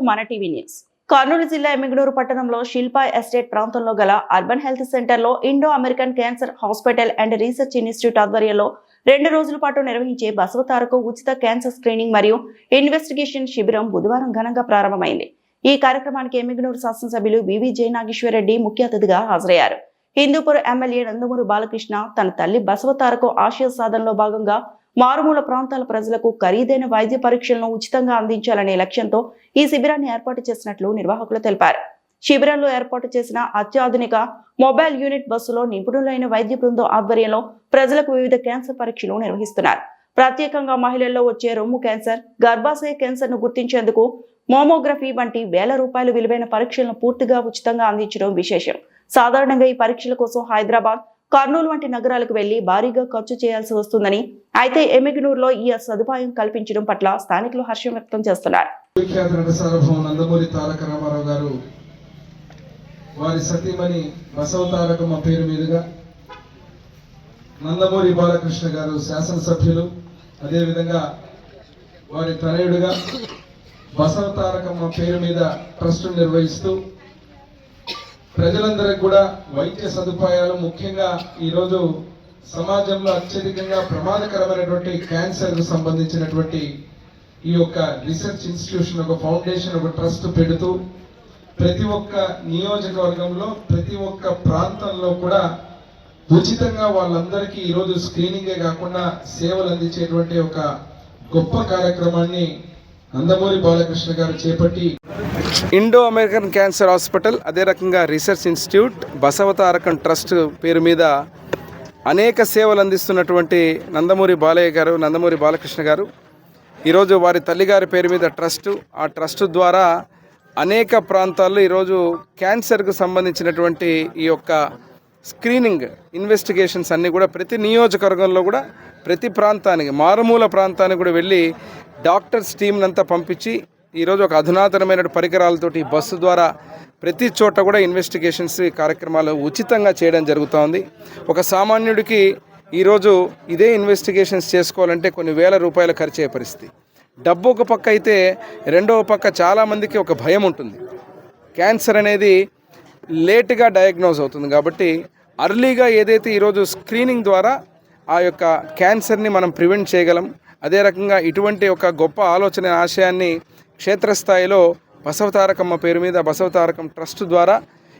మన TV news. Kurnool జిల్లా ఎమ్మిగనూరు పట్టణంలో శిల్పా ఎస్టేట్ ప్రాంతంలో గల అర్బన్ హెల్త్ సెంటర్లో Indo American cancer hospital and research institute ఆధ్వర్యంలో రెండు రోజుల పాటు నిర్వహించే బసవతారకు ఉచిత క్యాన్సర్ స్క్రీనింగ్ మరియు ఇన్వెస్టిగేషన్ శిబిరం బుధవారం ఘనంగా ప్రారంభమైంది. ఈ కార్యక్రమానికి ఎమ్మిగనూరు శాసనసభ్యులు వివి జయనాగేశ్వరరెడ్డి ముఖ్య అతిథిగా హాజరయ్యారు. హిందూపూర్ ఎమ్మెల్యే నందమూరి బాలకృష్ణ తన తల్లి బసవతారకు ఆశయ సాధనలో భాగంగా మారుమూల ప్రాంతాల ప్రజలకు ఖరీదైన వైద్య పరీక్షలను ఉచితంగా అందించాలనే లక్ష్యంతో ఈ శిబిరాన్ని ఏర్పాటు చేసినట్లు నిర్వాహకులు తెలిపారు. శిబిరంలో ఏర్పాటు చేసిన అత్యాధునిక మొబైల్ యూనిట్ బస్సులో నిపుణులైన వైద్య బృందం ఆధ్వర్యంలో ప్రజలకు వివిధ క్యాన్సర్ పరీక్షలు నిర్వహిస్తున్నారు. ప్రత్యేకంగా మహిళల్లో వచ్చే రొమ్ము క్యాన్సర్ గర్భాశయ క్యాన్సర్ను గుర్తించేందుకు మోమోగ్రఫీ వంటి వేల రూపాయలు విలువైన పరీక్షలను పూర్తిగా ఉచితంగా అందించడం విశేషం. సాధారణంగా ఈ పరీక్షల కోసం హైదరాబాద్ కర్నూలు వంటి నగరాలకు వెళ్ళి భారీగా ఖర్చు చేయాల్సి వస్తుందని అయితే ఎమ్మిగనూరులో ఈ సదుపాయం కల్పించడం పట్ల స్థానికులు హర్షం వ్యక్తం చేస్తున్నారు. తారక రామారావు గారు వారి సతీమణి బసవ తారకమ్మ పేరు మీదుగా నందమూరి బాలకృష్ణ గారు శాసనసభ్యులు అదేవిధంగా వారి తనయుడుగా బసవ తారకమ్మ పేరు మీద ట్రస్ట్ నిర్వహిస్తూ ప్రజలందరికి కూడా వైద్య సదుపాయాలు ముఖ్యంగా ఈరోజు సమాజంలో అత్యధికంగా ప్రమాదకరమైనటువంటి క్యాన్సర్కు సంబంధించినటువంటి ఈ యొక్క రీసెర్చ్ ఇన్స్టిట్యూషన్ ఒక ఫౌండేషన్ ఒక ట్రస్ట్ పెడుతూ ప్రతి ఒక్క నియోజకవర్గంలో ప్రతి ఒక్క ప్రాంతంలో కూడా ఉచితంగా వాళ్ళందరికీ ఈరోజు స్క్రీనింగే కాకుండా సేవలు అందించేటువంటి ఒక గొప్ప కార్యక్రమాన్ని నందమూరి బాలకృష్ణ గారు చేపట్టి ఇండో అమెరికన్ క్యాన్సర్ హాస్పిటల్ అదే రకంగా రీసెర్చ్ ఇన్స్టిట్యూట్ బసవతారకం ట్రస్ట్ పేరు మీద అనేక సేవలు అందిస్తున్నటువంటి నందమూరి బాలయ్య గారు నందమూరి బాలకృష్ణ గారు. ఈరోజు వారి తల్లిగారి పేరు మీద ట్రస్ట్ ఆ ట్రస్ట్ ద్వారా అనేక ప్రాంతాల్లో ఈరోజు క్యాన్సర్కు సంబంధించినటువంటి ఈ యొక్క స్క్రీనింగ్ ఇన్వెస్టిగేషన్స్ అన్నీ కూడా ప్రతి నియోజకవర్గంలో కూడా ప్రతి ప్రాంతానికి మారుమూల ప్రాంతానికి కూడా వెళ్ళి డాక్టర్స్ టీంనంతా పంపించి ఈరోజు ఒక అధునాతనమైన పరికరాలతోటి ఈ బస్సు ద్వారా ప్రతి చోట కూడా ఇన్వెస్టిగేషన్స్ కార్యక్రమాలు ఉచితంగా చేయడం జరుగుతోంది. ఒక సామాన్యుడికి ఈరోజు ఇదే ఇన్వెస్టిగేషన్స్ చేసుకోవాలంటే కొన్ని వేల రూపాయలు ఖర్చు అయ్యే పరిస్థితి. డబ్బు ఒక పక్క అయితే రెండవ పక్క చాలామందికి ఒక భయం ఉంటుంది. క్యాన్సర్ అనేది లేట్గా డయాగ్నోజ్ అవుతుంది కాబట్టి అర్లీగా ఏదైతే ఈరోజు స్క్రీనింగ్ ద్వారా ఆ యొక్క క్యాన్సర్ని మనం ప్రివెంట్ చేయగలం అదే రకంగా ఇటువంటి ఒక గొప్ప ఆలోచన ఆశయాన్ని క్షేత్రస్థాయిలో బసవతారకమ్మ పేరు మీద బసవతారకం ట్రస్ట్ ద్వారా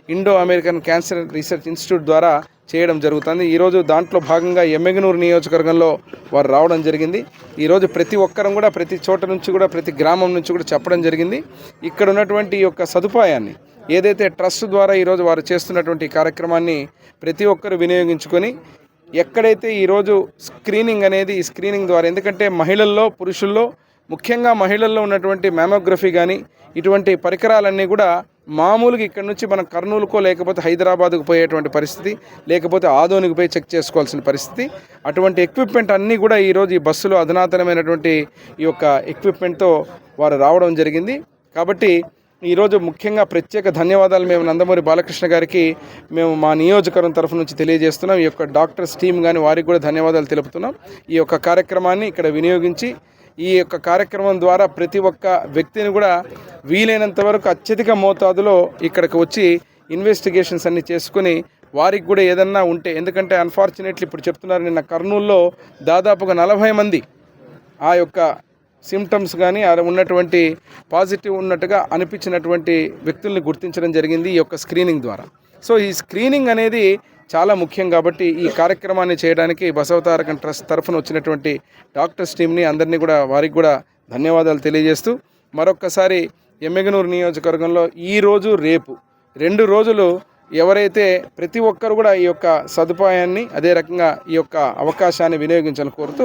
Indo American cancer research institute ద్వారా చేయడం జరుగుతుంది. ఈరోజు దాంట్లో భాగంగా ఎమ్మెగనూరు నియోజకవర్గంలో వారు రావడం జరిగింది. ఈరోజు ప్రతి ఒక్కరం కూడా ప్రతి చోట నుంచి కూడా ప్రతి గ్రామం నుంచి కూడా చెప్పడం జరిగింది. ఇక్కడ ఉన్నటువంటి ఈ యొక్క సదుపాయాన్ని ఏదైతే ట్రస్ట్ ద్వారా ఈరోజు వారు చేస్తున్నటువంటి కార్యక్రమాన్ని ప్రతి ఒక్కరు వినియోగించుకొని ఎక్కడైతే ఈరోజు స్క్రీనింగ్ అనేది ఈ స్క్రీనింగ్ ద్వారా ఎందుకంటే మహిళల్లో పురుషుల్లో ముఖ్యంగా మహిళల్లో ఉన్నటువంటి మ్యామోగ్రఫీ కానీ ఇటువంటి పరికరాలన్నీ కూడా మామూలుగా ఇక్కడ నుంచి మనం కర్నూలుకో లేకపోతే హైదరాబాద్కు పోయేటువంటి పరిస్థితి లేకపోతే ఆదోనికి పోయి చెక్ చేసుకోవాల్సిన పరిస్థితి. అటువంటి ఎక్విప్మెంట్ అన్నీ కూడా ఈరోజు ఈ బస్సులో అధునాతనమైనటువంటి ఈ యొక్క ఎక్విప్మెంట్తో వారు రావడం జరిగింది. కాబట్టి ఈరోజు ముఖ్యంగా ప్రత్యేక ధన్యవాదాలు మేము నందమూరి బాలకృష్ణ గారికి మేము మా నియోజకవర్గం తరఫు నుంచి తెలియజేస్తున్నాం. ఈ యొక్క డాక్టర్స్ టీం కానీ వారికి కూడా ధన్యవాదాలు తెలుపుతున్నాం. ఈ యొక్క కార్యక్రమాన్ని ఇక్కడ వినియోగించి ఈ యొక్క కార్యక్రమం ద్వారా ప్రతి ఒక్క వ్యక్తిని కూడా వీలైనంత వరకు అత్యధిక మోతాదులో ఇక్కడికి వచ్చి ఇన్వెస్టిగేషన్స్ అన్ని చేసుకుని వారికి కూడా ఏదన్నా ఉంటే ఎందుకంటే అన్ఫార్చునేట్లీ ఇప్పుడు చెప్తున్నారు నిన్న కర్నూలులో దాదాపుగా నలభై మంది ఆ యొక్క సిమ్టమ్స్ కానీ అలా ఉన్నటువంటి పాజిటివ్ ఉన్నట్టుగా అనిపించినటువంటి వ్యక్తుల్ని గుర్తించడం జరిగింది ఈ యొక్క స్క్రీనింగ్ ద్వారా. సో ఈ స్క్రీనింగ్ అనేది చాలా ముఖ్యం కాబట్టి ఈ కార్యక్రమాన్ని చేయడానికి బసవతారకం ట్రస్ట్ తరఫున వచ్చినటువంటి డాక్టర్స్ టీమ్ని అందరినీ కూడా వారికి కూడా ధన్యవాదాలు తెలియజేస్తూ మరొక్కసారి ఎమ్మెగనూరు నియోజకవర్గంలో ఈ రోజు రేపు రెండు రోజులు ఎవరైతే ప్రతి ఒక్కరు కూడా ఈ యొక్క సదుపాయాన్ని అదే రకంగా ఈ యొక్క అవకాశాన్ని వినియోగించాలని కోరుతూ